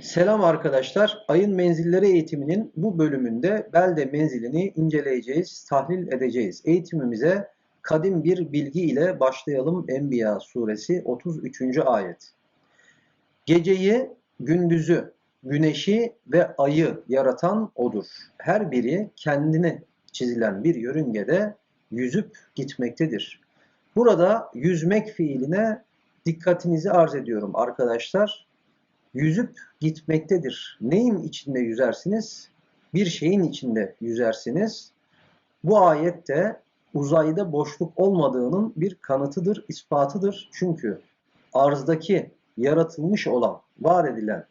Selam arkadaşlar. Ayın menzilleri eğitiminin bu bölümünde Belde menzilini inceleyeceğiz, tahlil edeceğiz. Eğitimimize kadim bir bilgi ile başlayalım. Enbiya suresi 33. ayet. Geceyi, gündüzü, güneşi ve ayı yaratan odur. Her biri kendine çizilen bir yörüngede yüzüp gitmektedir. Burada yüzmek fiiline dikkatinizi arz ediyorum arkadaşlar yüzüp gitmektedir. Neyin içinde yüzersiniz? Bir şeyin içinde yüzersiniz. Bu ayette uzayda boşluk olmadığının bir kanıtıdır, ispatıdır. Çünkü arzdaki yaratılmış olan, var edilen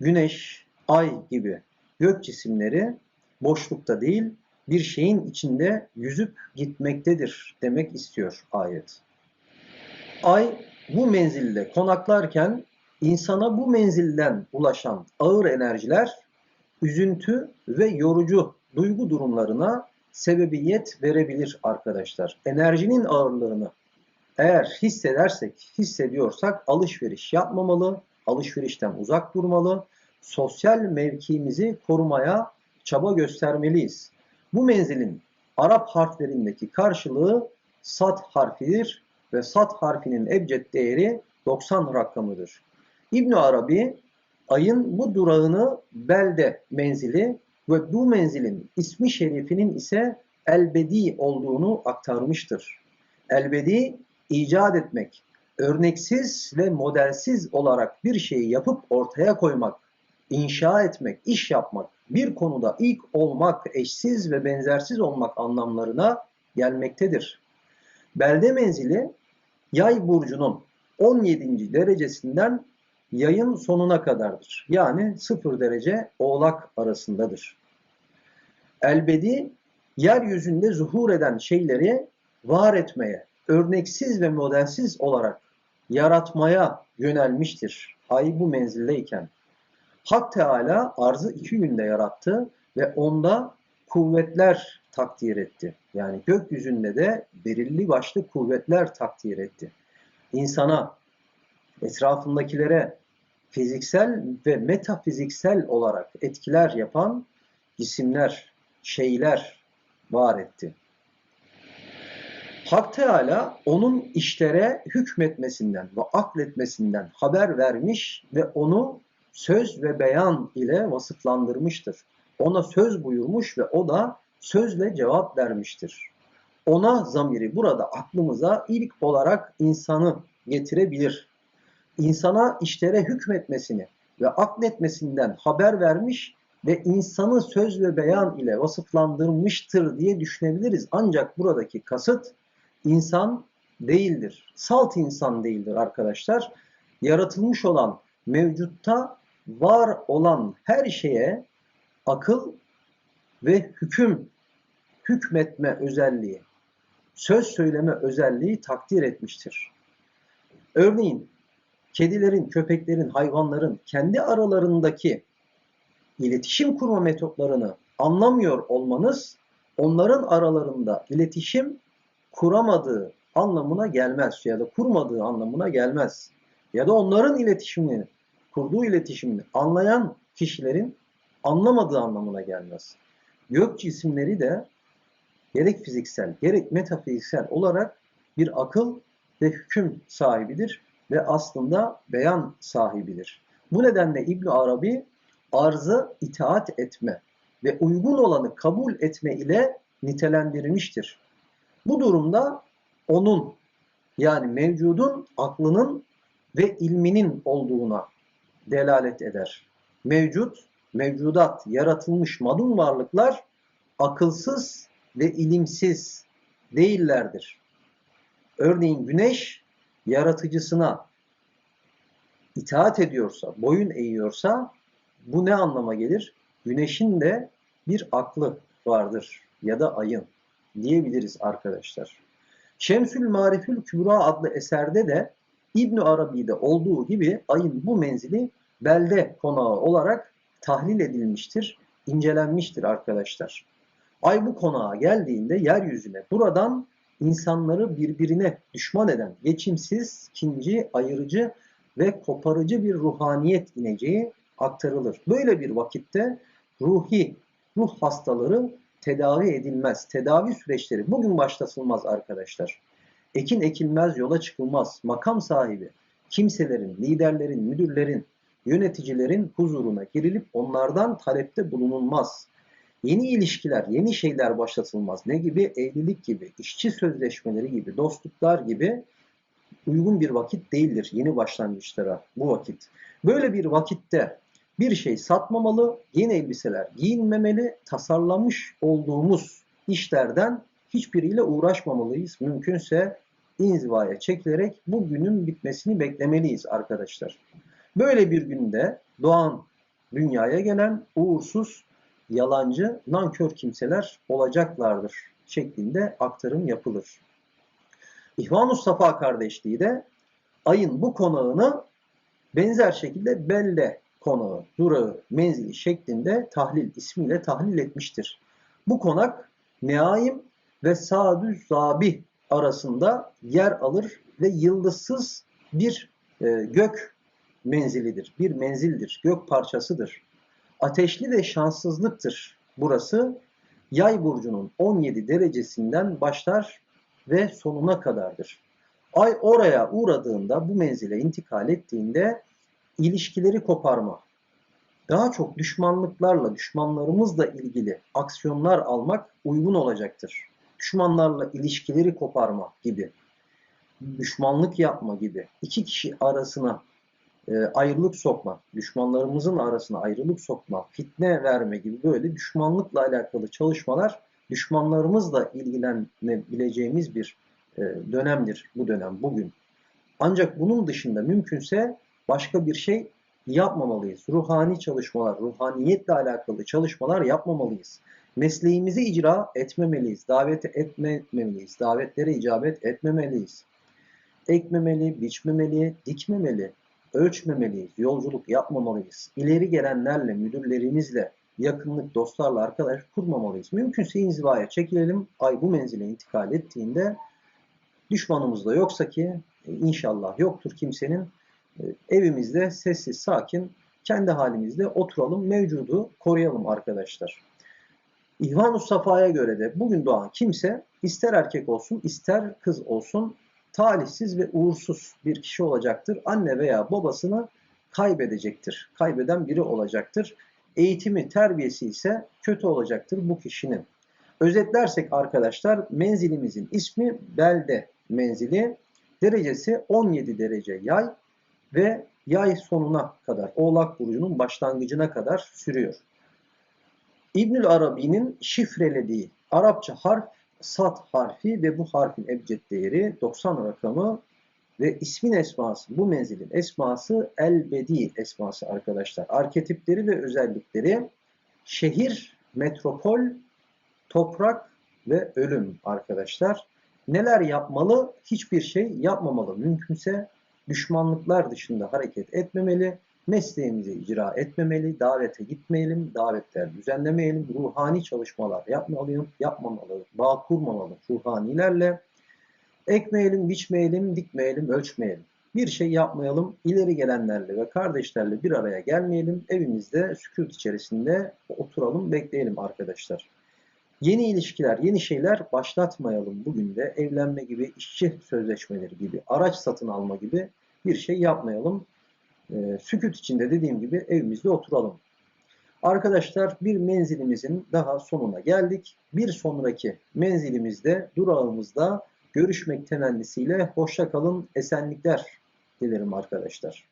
güneş, ay gibi gök cisimleri boşlukta değil, bir şeyin içinde yüzüp gitmektedir demek istiyor ayet. Ay bu menzilde konaklarken insana bu menzilden ulaşan ağır enerjiler üzüntü ve yorucu duygu durumlarına sebebiyet verebilir arkadaşlar. Enerjinin ağırlığını eğer hissedersek, hissediyorsak alışveriş yapmamalı, alışverişten uzak durmalı, sosyal mevkimizi korumaya çaba göstermeliyiz. Bu menzilin Arap harflerindeki karşılığı sat harfidir ve sat harfinin ebced değeri 90 rakamıdır. İbn Arabi ayın bu durağını belde menzili ve bu menzilin ismi şerifinin ise elbedi olduğunu aktarmıştır. Elbedi icat etmek, örneksiz ve modelsiz olarak bir şeyi yapıp ortaya koymak, inşa etmek, iş yapmak, bir konuda ilk olmak, eşsiz ve benzersiz olmak anlamlarına gelmektedir. Belde menzili yay burcunun 17. derecesinden yayın sonuna kadardır. Yani 0 derece oğlak arasındadır. Elbedi yeryüzünde zuhur eden şeyleri var etmeye, örneksiz ve modelsiz olarak yaratmaya yönelmiştir. Ay bu menzildeyken. Hak Teala arzı iki günde yarattı ve onda kuvvetler takdir etti. Yani gökyüzünde de belirli başlı kuvvetler takdir etti. İnsana, etrafındakilere fiziksel ve metafiziksel olarak etkiler yapan cisimler, şeyler var etti. Hak Teala onun işlere hükmetmesinden ve akletmesinden haber vermiş ve onu söz ve beyan ile vasıflandırmıştır. Ona söz buyurmuş ve o da sözle cevap vermiştir. Ona zamiri burada aklımıza ilk olarak insanı getirebilir. İnsana işlere hükmetmesini ve akletmesinden haber vermiş ve insanı söz ve beyan ile vasıflandırmıştır diye düşünebiliriz. Ancak buradaki kasıt insan değildir. Salt insan değildir arkadaşlar. Yaratılmış olan, mevcutta var olan her şeye akıl ve hüküm, hükmetme özelliği, söz söyleme özelliği takdir etmiştir. Örneğin kedilerin, köpeklerin, hayvanların kendi aralarındaki iletişim kurma metotlarını anlamıyor olmanız onların aralarında iletişim kuramadığı anlamına gelmez ya da kurmadığı anlamına gelmez. Ya da onların iletişimini, kurduğu iletişimini anlayan kişilerin anlamadığı anlamına gelmez. Gök cisimleri de gerek fiziksel gerek metafiziksel olarak bir akıl ve hüküm sahibidir ve aslında beyan sahibidir. Bu nedenle İbn Arabi arzı itaat etme ve uygun olanı kabul etme ile nitelendirilmiştir. Bu durumda onun yani mevcudun aklının ve ilminin olduğuna delalet eder. Mevcut, mevcudat, yaratılmış madun varlıklar akılsız ve ilimsiz değillerdir. Örneğin güneş yaratıcısına itaat ediyorsa, boyun eğiyorsa bu ne anlama gelir? Güneşin de bir aklı vardır ya da ayın diyebiliriz arkadaşlar. Şemsül Marifül Kübra adlı eserde de İbn Arabi'de olduğu gibi ayın bu menzili belde konağı olarak tahlil edilmiştir, incelenmiştir arkadaşlar. Ay bu konağa geldiğinde yeryüzüne buradan insanları birbirine düşman eden, geçimsiz, kinci, ayırıcı ve koparıcı bir ruhaniyet ineceği aktarılır. Böyle bir vakitte ruhi, ruh hastaları tedavi edilmez. Tedavi süreçleri bugün başlatılmaz arkadaşlar. Ekin ekilmez, yola çıkılmaz. Makam sahibi, kimselerin, liderlerin, müdürlerin, yöneticilerin huzuruna girilip onlardan talepte bulunulmaz. Yeni ilişkiler, yeni şeyler başlatılmaz. Ne gibi? Evlilik gibi, işçi sözleşmeleri gibi, dostluklar gibi uygun bir vakit değildir yeni başlangıçlara bu vakit. Böyle bir vakitte bir şey satmamalı, yeni elbiseler giyinmemeli, tasarlamış olduğumuz işlerden hiçbiriyle uğraşmamalıyız. Mümkünse inzivaya çekilerek bu günün bitmesini beklemeliyiz arkadaşlar. Böyle bir günde doğan dünyaya gelen uğursuz, yalancı, nankör kimseler olacaklardır şeklinde aktarım yapılır. İhvan-ı Safa kardeşliği de ayın bu konağını benzer şekilde Belle konağı, durağı, menzili şeklinde tahlil ismiyle tahlil etmiştir. Bu konak Neaim ve Sadü Zabi arasında yer alır ve yıldızsız bir e, gök menzilidir. Bir menzildir, gök parçasıdır. Ateşli ve şanssızlıktır burası. Yay burcunun 17 derecesinden başlar ve sonuna kadardır. Ay oraya uğradığında, bu menzile intikal ettiğinde ilişkileri koparma, daha çok düşmanlıklarla, düşmanlarımızla ilgili aksiyonlar almak uygun olacaktır. Düşmanlarla ilişkileri koparma gibi, düşmanlık yapma gibi, iki kişi arasına e, ayrılık sokma, düşmanlarımızın arasına ayrılık sokma, fitne verme gibi böyle düşmanlıkla alakalı çalışmalar düşmanlarımızla ilgilenebileceğimiz bir e, dönemdir bu dönem bugün. Ancak bunun dışında mümkünse başka bir şey yapmamalıyız. Ruhani çalışmalar, ruhaniyetle alakalı çalışmalar yapmamalıyız. Mesleğimizi icra etmemeliyiz. Davet etmemeliyiz. Davetlere icabet etmemeliyiz. Ekmemeli, biçmemeli, dikmemeli, ölçmemeliyiz. Yolculuk yapmamalıyız. İleri gelenlerle, müdürlerimizle, yakınlık, dostlarla arkadaş kurmamalıyız. Mümkünse inzivaya çekilelim. Ay bu menzile intikal ettiğinde düşmanımız da yoksa ki inşallah yoktur kimsenin e, evimizde sessiz, sakin, kendi halimizde oturalım, mevcudu koruyalım arkadaşlar. İhvan-ı Safa'ya göre de bugün doğan kimse ister erkek olsun, ister kız olsun talihsiz ve uğursuz bir kişi olacaktır. Anne veya babasını kaybedecektir. Kaybeden biri olacaktır. Eğitimi, terbiyesi ise kötü olacaktır bu kişinin. Özetlersek arkadaşlar menzilimizin ismi belde menzili. Derecesi 17 derece yay ve yay sonuna kadar, Oğlak Burcu'nun başlangıcına kadar sürüyor. İbnül Arabi'nin şifrelediği Arapça harf Sat harfi ve bu harfin ebced değeri 90 rakamı ve ismin esması, bu menzilin esması El-Bedi esması arkadaşlar. Arketipleri ve özellikleri şehir, metropol, toprak ve ölüm arkadaşlar. Neler yapmalı? Hiçbir şey yapmamalı. Mümkünse düşmanlıklar dışında hareket etmemeli, mesleğimizi icra etmemeli, davete gitmeyelim, davetler düzenlemeyelim, ruhani çalışmalar yapmalıyım, yapmamalı, bağ kurmamalı ruhanilerle, ekmeyelim, biçmeyelim, dikmeyelim, ölçmeyelim. Bir şey yapmayalım, ileri gelenlerle ve kardeşlerle bir araya gelmeyelim, evimizde sükut içerisinde oturalım, bekleyelim arkadaşlar. Yeni ilişkiler, yeni şeyler başlatmayalım bugün de. Evlenme gibi, işçi sözleşmeleri gibi, araç satın alma gibi bir şey yapmayalım. E, sükut içinde dediğim gibi evimizde oturalım. Arkadaşlar bir menzilimizin daha sonuna geldik. Bir sonraki menzilimizde, durağımızda görüşmek temennisiyle hoşça kalın, esenlikler dilerim arkadaşlar.